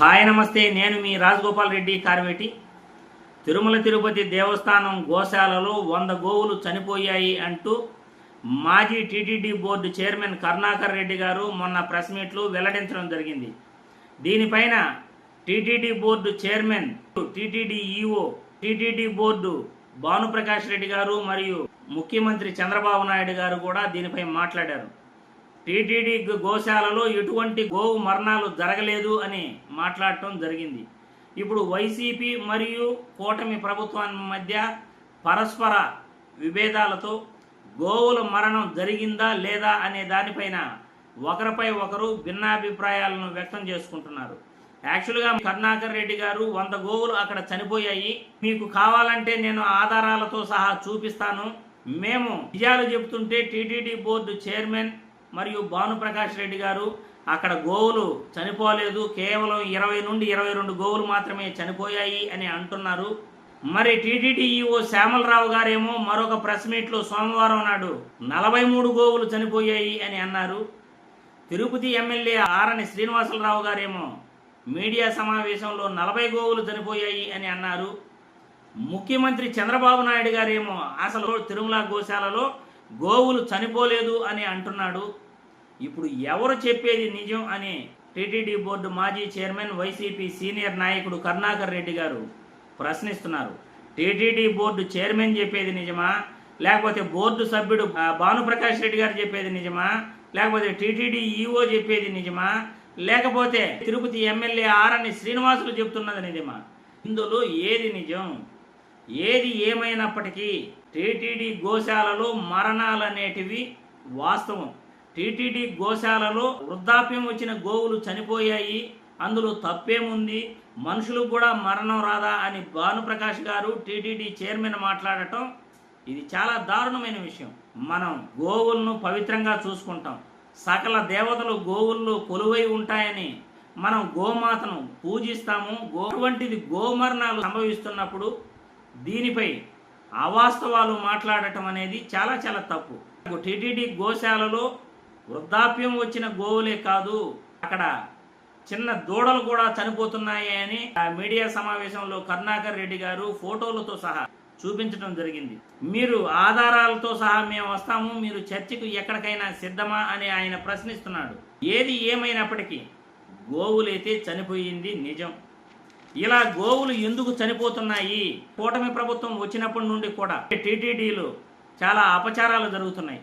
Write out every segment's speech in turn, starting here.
Hi నమస్తే నేను మీ రాజగోపాల్ రెడ్డి కార్వేటి. తిరుమల తిరుపతి దేవస్థానం గోశాలలో వంద గోవులు చనిపోయాయి అంటూ మాజీ TTD board chairman Karunakar Reddy గారు మొన్న ప్రెస్ మీట్లో వెల్లడించడం జరిగింది. దీనిపైన TTD board chairman TTD EO TTD board Bhanuprakash Reddy గారు మరియు ముఖ్యమంత్రి చంద్రబాబు నాయుడు గారు కూడా దీనిపై మాట్లాడారు. టీటీడీ గోశాలలో ఎటువంటి గోవు మరణాలు జరగలేదు అని మాట్లాడటం జరిగింది. ఇప్పుడు వైసీపీ మరియు కూటమి ప్రభుత్వం మధ్య పరస్పర విభేదాలతో గోవుల మరణం జరిగిందా లేదా అనే దానిపైన ఒకరిపై ఒకరు భిన్నాభిప్రాయాలను వ్యక్తం చేసుకుంటున్నారు. యాక్చువల్గా కరుణాకర్ రెడ్డి గారు వంద గోవులు అక్కడ చనిపోయాయి. మీకు కావాలంటే నేను ఆధారాలతో సహా చూపిస్తాను. మేము నిజాలు చెబుతుంటే టీటీడీ బోర్డు చైర్మన్ మరియు భానుప్రకాష్ రెడ్డి గారు అక్కడ గోవులు చనిపోలేదు. కేవలం ఇరవై నుండి ఇరవై రెండు గోవులు మాత్రమే చనిపోయాయి అని అంటున్నారు. మరి టీటీడీ ఈఓ శ్యామలరావు గారేమో మరొక ప్రెస్ మీట్లో సోమవారం నాడు నలభై మూడు గోవులు చనిపోయాయి అని అన్నారు. తిరుపతి ఎమ్మెల్యే ఆరని శ్రీనివాసరావు గారేమో మీడియా సమావేశంలో నలభై గోవులు చనిపోయాయి అని అన్నారు. ముఖ్యమంత్రి చంద్రబాబు నాయుడు గారేమో అసలు తిరుమల గోశాలలో గోవులు చనిపోలేదు అని అంటున్నాడు. ఇప్పుడు ఎవరు చెప్పేది నిజం అని టీటీడీ బోర్డు మాజీ చైర్మన్ వైసీపీ సీనియర్ నాయకుడు కరుణాకర్ రెడ్డి గారు ప్రశ్నిస్తున్నారు. టీటీడీ బోర్డు చైర్మన్ చెప్పేది నిజమా? లేకపోతే బోర్డు సభ్యుడు ఆ, భానుప్రకాష్ రెడ్డి గారు చెప్పేది నిజమా? లేకపోతే టీటీడీ ఈఓ చెప్పేది నిజమా? లేకపోతే తిరుపతి ఎమ్మెల్యే ఆర్ఎన్ శ్రీనివాసులు చెప్తున్నది నిజమా? ఇందులో ఏది నిజం? ఏది ఏమైనప్పటికీ టీటీడీ గోశాలలో మరణాలు అనేటివి వాస్తవం. టీటీడీ గోశాలలో వృద్ధాప్యం వచ్చిన గోవులు చనిపోయాయి. అందులో తప్పేముంది? మనుషులకు కూడా మరణం రాదా అని భానుప్రకాష్ గారు టీటీడీ చైర్మన్ మాట్లాడటం ఇది చాలా దారుణమైన విషయం. మనం గోవులను పవిత్రంగా చూసుకుంటాం. సకల దేవతలు గోవుల్లో కొలువై ఉంటాయని మనం గోమాతను పూజిస్తాము. గో వంటిది గోమరణాలు సంభవిస్తున్నప్పుడు దీనిపై అవాస్తవాలు మాట్లాడటం అనేది చాలా చాలా తప్పు. టీటీడీ గోశాలలో వృద్ధాప్యం వచ్చిన గోవులే కాదు అక్కడ చిన్న దూడలు కూడా చనిపోతున్నాయి అని ఆ మీడియా సమావేశంలో కరుణాకర్ రెడ్డి గారు ఫోటోలతో సహా చూపించడం జరిగింది. మీరు ఆధారాలతో సహా మేము వస్తాము మీరు చర్చకు ఎక్కడికైనా సిద్ధమా అని ఆయన ప్రశ్నిస్తున్నాడు. ఏది ఏమైనప్పటికీ గోవులైతే చనిపోయింది నిజం. ఇలా గోవులు ఎందుకు చనిపోతున్నాయి? కూటమి ప్రభుత్వం వచ్చినప్పటి నుండి కూడా టీటీడీలు చాలా అపచారాలు జరుగుతున్నాయి.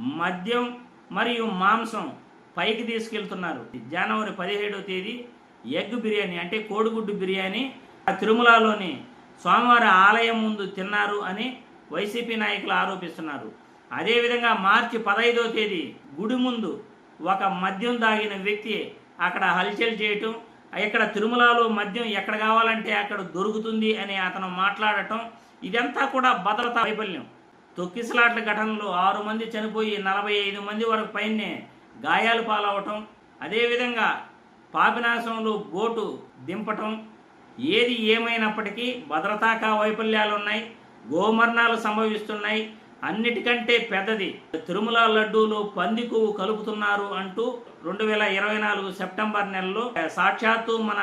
మద్యం మరియు మాంసం పైకి తీసుకెళ్తున్నారు. జనవరి పదిహేడవ తేదీ ఎగ్ బిర్యానీ అంటే కోడిగుడ్డు బిర్యానీ ఆ తిరుమలలోని స్వామివారి ఆలయం ముందు తిన్నారు అని వైసీపీ నాయకులు ఆరోపిస్తున్నారు. అదేవిధంగా మార్చి పదహైదవ తేదీ గుడి ముందు ఒక మద్యం దాగిన వ్యక్తి అక్కడ హల్చల్ చేయటం ఇక్కడ తిరుమలలో మద్యం ఎక్కడ కావాలంటే అక్కడ దొరుకుతుంది అని అతను మాట్లాడటం ఇదంతా కూడా భద్రతా వైఫల్యం. తొక్కిసలాట్ల ఘటనలో ఆరు మంది చనిపోయి నలభై ఐదు మంది వరకు పైనే గాయాలు పాలవటం అదేవిధంగా పాపినాశంలో బోటు దింపటం ఏది ఏమైనప్పటికీ భద్రతాకా వైఫల్యాలు ఉన్నాయి గోమరణాలు సంభవిస్తున్నాయి అన్నిటికంటే పెద్దది. తిరుమల లడ్డూలో పంది కొవ్వు కలుపుతున్నారు అంటూ రెండు వేల ఇరవై నాలుగు సెప్టెంబర్ నెలలో సాక్షాత్తు మన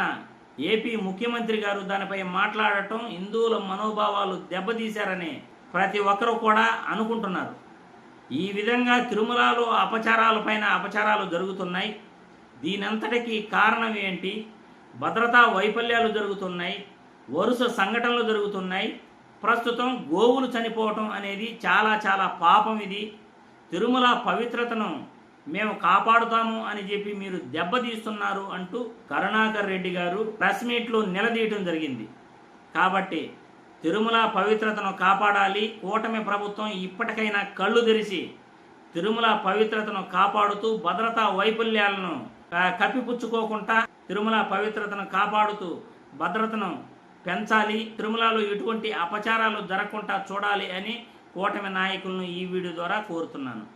ఏపీ ముఖ్యమంత్రి గారు దానిపై మాట్లాడటం హిందువుల మనోభావాలు దెబ్బతీశారని ప్రతి ఒక్కరూ కూడా అనుకుంటున్నారు. ఈ విధంగా తిరుమలలో అపచారాలపైన అపచారాలు జరుగుతున్నాయి. దీనంతటికి కారణం ఏంటి? భద్రతా వైఫల్యాలు జరుగుతున్నాయి. వరుస సంఘటనలు జరుగుతున్నాయి. ప్రస్తుతం గోవులు చనిపోవటం అనేది చాలా చాలా పాపం ఇది. తిరుమల పవిత్రతను మేము కాపాడుతాము అని చెప్పి మీరు దెబ్బతీస్తున్నారు అంటూ కరుణాకర్ రెడ్డి గారు ప్రెస్ మీట్లో నిలదీయటం జరిగింది. కాబట్టి తిరుమల పవిత్రతను కాపాడాలి. కూటమి ప్రభుత్వం ఇప్పటికైనా కళ్ళు తెరిచి తిరుమల పవిత్రతను కాపాడుతూ భద్రతా వైఫల్యాలను కప్పిపుచ్చుకోకుండా తిరుమల పవిత్రతను కాపాడుతూ భద్రతను పెంచాలి తిరుమలలో ఎటువంటి అపచారాలు జరగకుండా చూడాలి అని కూటమి నాయకులను ఈ వీడియో ద్వారా కోరుతున్నాను.